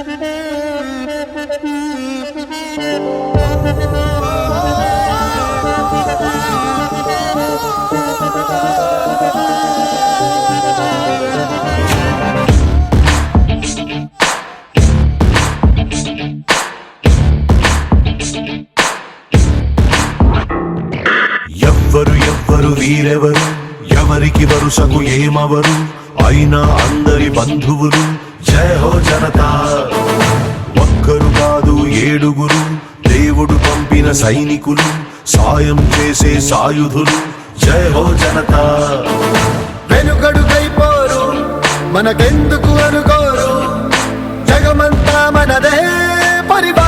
ఎవ్వరు పురుషకు ఏమవరు? అయినా అందరి బంధువులు. జయ హో జనతా. ఒక్కరు కాదు ఏడుగురు. దేవుడు పంపిన సైనికులు. సాయం చేసే సాయుధులు. జయ హో జనతా. వెనుకడుకైపోరు మనకెందుకు అనుకోరు? జగమంతా మనదే. పరివారం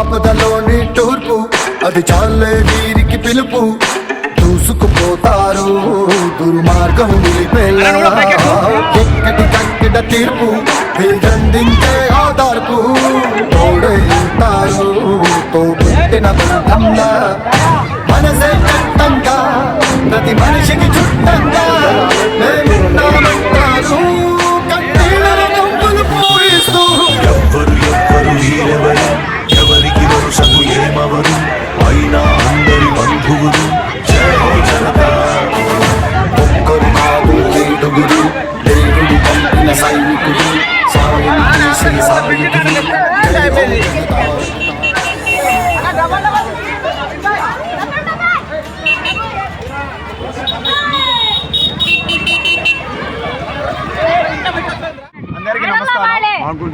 ఆపదలోని తూర్పు. అది చాలే వీరికి పిలుపు. దూసుకుపోతారు దుర్మార్గం ఎక్కడి కక్కడ తీర్పు వీరందించే ఆధార్పు. తోడై ఉంటారు తో పుట్టిన బంధంగా మనసే చట్టంగా ప్రతి మనిషికి చుట్టంగా.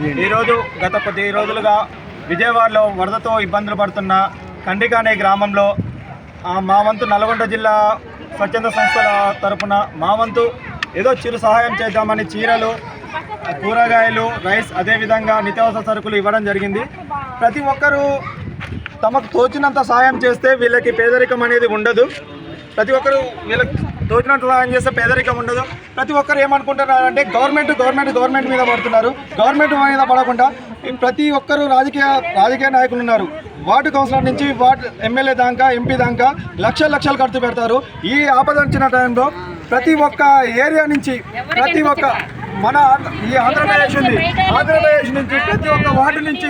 ఈరోజు గత కొద్ది రోజులుగా విజయవాడలో వరదతో ఇబ్బందులు పడుతున్న కండిక అనే గ్రామంలో మా వంతు నల్గొండ జిల్లా స్వచ్ఛంద సంస్థల తరపున మా వంతు ఏదో చిరు సహాయం చేద్దామని చీరలు కూరగాయలు రైస్ అదేవిధంగా నిత్యావసర సరుకులు ఇవ్వడం జరిగింది. ప్రతి ఒక్కరూ తమకు తోచినంత సాయం చేస్తే వీళ్ళకి పేదరికం అనేది ఉండదు. ప్రతి ఒక్కరు వీళ్ళకి తోచినంత సహాయం చేస్తే పేదరికం ఉండదు. ప్రతి ఒక్కరు ఏమనుకుంటున్నారు అంటే గవర్నమెంట్ గవర్నమెంట్ గవర్నమెంట్ మీద పడుతున్నారు. గవర్నమెంట్ మీద పడకుండా ప్రతి ఒక్కరు రాజకీయ రాజకీయ నాయకులు ఉన్నారు. వార్డు కౌన్సిలర్ నుంచి వార్డు ఎమ్మెల్యే దాకా ఎంపీ దాకా లక్షల లక్షలు ఖర్చు పెడతారు. ఈ ఆపద వచ్చిన టైంలో ప్రతి ఒక్క ఏరియా నుంచి ప్రతి ఒక్క మన ఈ ఆంధ్రప్రదేశ్ ఉంది ఆంధ్రప్రదేశ్ నుంచి ప్రతి ఒక్క వార్డు నుంచి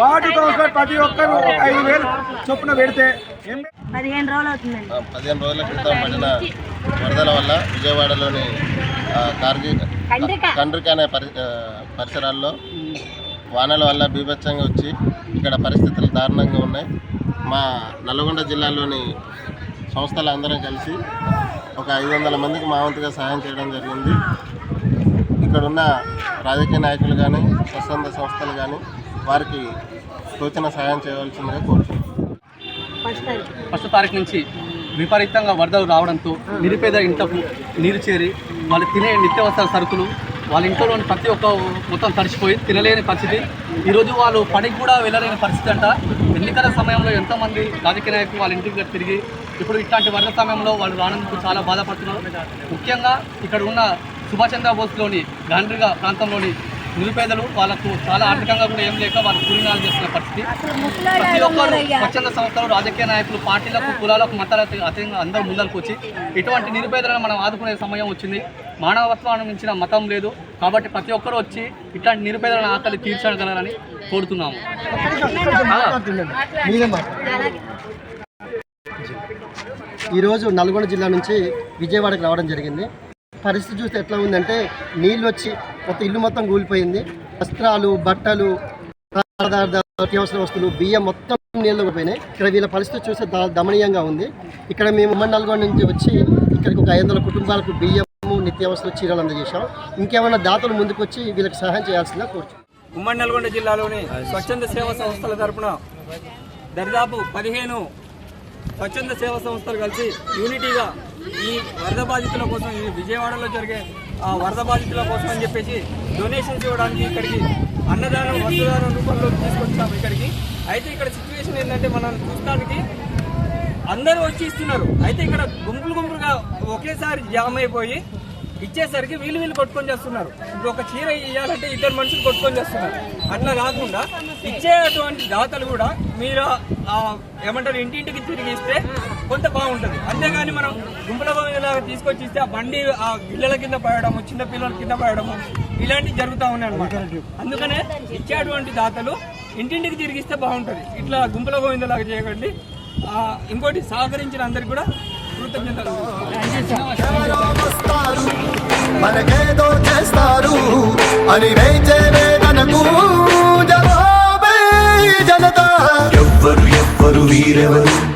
వార్డు కౌన్సిలర్ ప్రతి ఒక్కరు ఒక ఐదు వేలు చొప్పున పెడితే ఎమ్మె- పదిహేను రోజులు అవుతుందండి. పదిహేను రోజుల క్రితం పడిన వరదల వల్ల విజయవాడలోని కార్గి కండ్రిక. అనే పరిసరాల్లో వానల వల్ల బీభత్సంగా వచ్చి ఇక్కడ పరిస్థితులు దారుణంగా ఉన్నాయి. మా నల్గొండ జిల్లాలోని సంస్థలు అందరం కలిసి ఒక ఐదు వందల మందికి మా వంతుగా సహాయం చేయడం జరిగింది. ఇక్కడున్న రాజకీయ నాయకులు కానీ స్వచ్ఛంద సంస్థలు కానీ వారికి తోచిన సహాయం చేయవలసిందిగా కోరుతున్నాను ఫస్ట్ తారీఖు నుంచి విపరీతంగా వరదలు రావడంతో నిరుపేద ఇంటకు నీరు చేరి వాళ్ళు తినే నిత్యావసర సరుకులు వాళ్ళ ఇంట్లోని ప్రతి ఒక్క మొత్తం తడిచిపోయి తినలేని పరిస్థితి. ఈరోజు వాళ్ళు పనికి కూడా వెళ్ళలేని పరిస్థితి అంట. ఎన్నికల సమయంలో ఎంతోమంది రాజకీయ నాయకులు వాళ్ళ ఇంటికి తిరిగి ఇప్పుడు ఇట్లాంటి వరద సమయంలో వాళ్ళు రానందుకు చాలా బాధపడుతున్నారు. ముఖ్యంగా ఇక్కడ ఉన్న సుభాష్ చంద్రబోస్లోని గాండ్రిగా ప్రాంతంలోని నిరుపేదలు వాళ్ళకు చాలా ఆర్థికంగా కూడా ఏం లేక వాళ్ళు కూలినాలు చేస్తున్న పరిస్థితి. ప్రతి ఒక్కరు స్వచ్ఛంద సంస్థలు రాజకీయ నాయకులు పార్టీలకు కులాలకు మతాలకు అతీతంగా అందరూ ముందరకు వచ్చి ఇటువంటి నిరుపేదలను మనం ఆదుకునే సమయం వచ్చింది. మానవత్వాన్ని మించిన మతం లేదు. కాబట్టి ప్రతి ఒక్కరు వచ్చి ఇట్లాంటి నిరుపేదలను ఆకలి తీర్చగలరని కోరుతున్నాము. ఈరోజు నల్గొండ జిల్లా నుంచి విజయవాడకి రావడం జరిగింది. పరిస్థితి చూస్తే ఎట్లా ఉందంటే నీళ్ళు వచ్చి మొత్తం ఇల్లు మొత్తం కూలిపోయింది. వస్త్రాలు బట్టలు పదార్థాలు, అత్యవసర వస్తువులు బియ్యం మొత్తం నీళ్ళు పోయినాయి. ఇక్కడ వీళ్ళ పరిస్థితి చూస్తే దమనీయంగా ఉంది. ఇక్కడ మేము ఉమ్మడి నల్గొండ నుంచి వచ్చి ఇక్కడికి ఒక ఐదు వందల కుటుంబాలకు బియ్యము నిత్యావసర చీరలు అందజేశాం. ఇంకేమైనా దాతలు ముందుకు వచ్చి వీళ్ళకి సహాయం చేయాల్సిందిగా కోరుచు ఉమ్మడి నల్గొండ జిల్లాలోని స్వచ్ఛంద సేవా సంస్థల తరపున దరిదాపు పదిహేను స్వచ్ఛంద సేవా సంస్థలు కలిసి యూనిటీగా ఈ వరద బాధితుల కోసం ఈ విజయవాడలో జరిగే ఆ వరద బాధితుల కోసం అని చెప్పేసి డొనేషన్స్ ఇవ్వడానికి ఇక్కడికి అన్నదానం వస్తుదానం రూపంలో తీసుకొచ్చాము ఇక్కడికి. అయితే ఇక్కడ సిచ్యువేషన్ ఏంటంటే మనం చూడడానికి అందరూ వచ్చి ఇస్తున్నారు. అయితే ఇక్కడ గుంపులు గుంపులుగా ఒకేసారి జామ్ అయిపోయి ఇచ్చేసరికి వీళ్ళు వీళ్ళు కొట్టుకొని చేస్తున్నారు. ఇప్పుడు ఒక చీర ఇవ్వాలంటే ఇద్దరు మనుషులు కొట్టుకొని చేస్తున్నారు. అట్లా కాకుండా ఇచ్చేటువంటి దాతలు కూడా మీరు ఏమంటారు ఇంటింటికి తిరిగి ఇస్తే కొంత బాగుంటుంది. అంతేగాని మనం గుంపుల లాగా తీసుకొచ్చి ఇస్తే ఆ బండి ఆ పిల్లల కింద పడడము చిన్న పిల్లల కింద పడడము ఇలాంటివి జరుగుతూ ఉన్నాయి అనమాట అందుకనే ఇచ్చేటువంటి దాతలు ఇంటింటికి తిరిగిస్తే బాగుంటుంది. ఇట్లా గుంపుల గోవిందలాగా చేయకండి. ఆ, ఇంకోటి సహకరించిన అందరికి కూడా కృతజ్ఞతలు. మనకేదో చేస్తారు. అని వేచే వేదనకు జవాబే జనతా. ఎవ్వరు ఎవ్వరు వీరెవరు?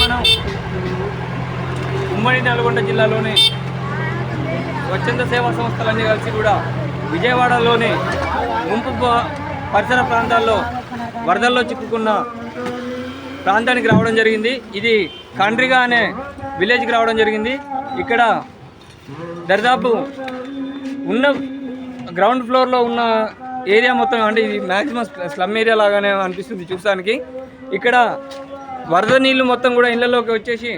మనం ఉమ్మడి నల్గొండ జిల్లాలోని స్వచ్ఛంద సేవా సంస్థలన్నీ కలిసి కూడా విజయవాడలోని ముంపు పరిసర ప్రాంతాల్లో వరదల్లో చిక్కుకున్న ప్రాంతానికి రావడం జరిగింది. ఇది కండ్రిగా అనే విలేజ్కి రావడం జరిగింది. ఇక్కడ దరిదాపు ఉన్న గ్రౌండ్ ఫ్లోర్లో ఉన్న ఏరియా మొత్తం అంటే ఇది మ్యాక్సిమం స్లమ్ ఏరియా లాగానే అనిపిస్తుంది చూసానికి. ఇక్కడ వరద నీళ్ళు మొత్తం కూడా ఇళ్ళలోకి వచ్చేసి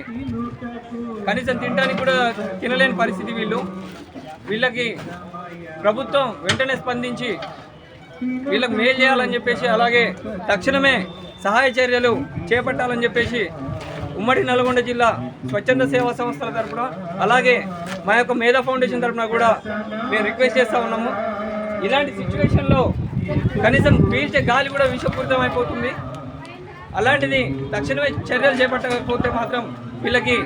కనీసం తినడానికి కూడా తినలేని పరిస్థితి వీళ్ళు. వీళ్ళకి ప్రభుత్వం వెంటనే స్పందించి వీళ్ళకి మేలు చేయాలని చెప్పేసి అలాగే తక్షణమే సహాయ చర్యలు చేపట్టాలని చెప్పేసి ఉమ్మడి నల్గొండ జిల్లా స్వచ్ఛంద సేవా సంస్థల తరపున అలాగే మా యొక్క మేధా ఫౌండేషన్ తరఫున కూడా మేము రిక్వెస్ట్ చేస్తూ ఉన్నాము. ఇలాంటి సిచ్యువేషన్లో కనీసం పీల్చే గాలి కూడా విషపూరితం అయిపోతుంది అలాంటిది తక్షణమే చర్యలు చేపట్టకపోతే మాత్రం వీళ్ళకి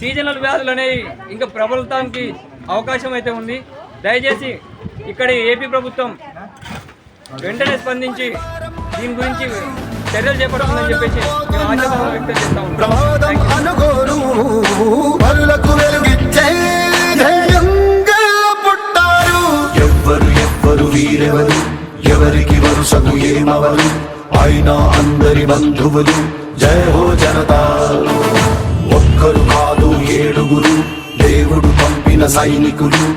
సీజనల్ వ్యాధులు అనేవి ఇంకా ప్రబలటానికి అవకాశం అయితే ఉంది. దయచేసి ఇక్కడ ఏపీ ప్రభుత్వం వెంటనే స్పందించి దీని గురించి చర్యలు చేపడుతుందని చెప్పేసి మేము ఆశాభావం వ్యక్తం చేస్తా అయినా అందరి బంధువులు. జయ హో జనతా. ఒక్కరు కాదు ఏడుగురు. దేవుడు పంపిన సైనికులు.